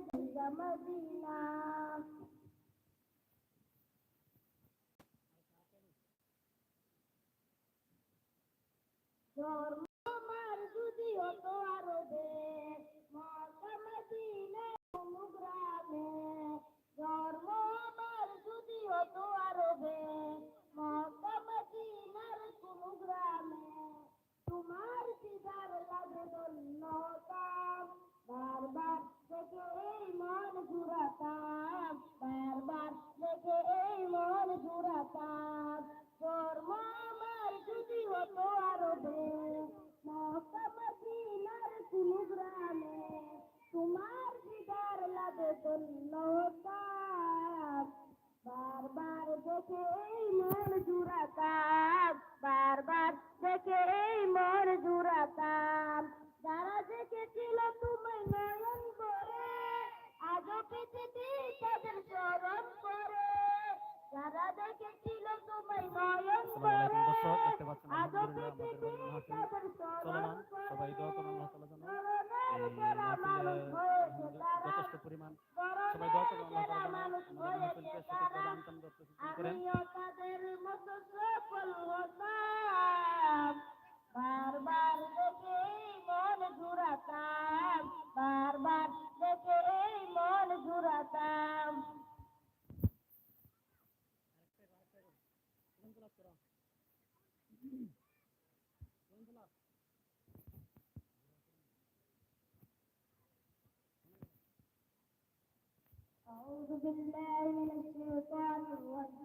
জায়গা মদিনা ধর্ম লাগে ধন্যতাম বারবার দেখে এই মন জুড়াতাম। বারবার দেখে এই মন জুড়াতাম। যারা দেখেছিল তুমি নয়ন করে আজও পৃথিবী তাদের স্মরণ করে। যারা দেখেছিল তুমি নয়ন করে আজও পৃথিবী তাদের স্মরণ সবাই আমিও তাদের মতো সফল হতাম বারবার দেখে এই মন জুড়াতাম বারবার দেখে এই মন জুড়াতাম أعوذ بالله من الشيطان الرجيم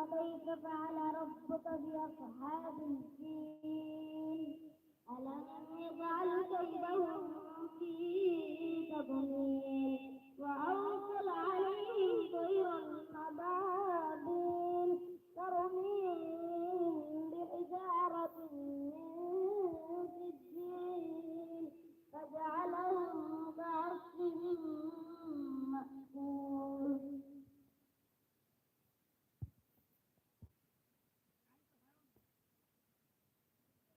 كيف فعل ربك بأصحاب الفيل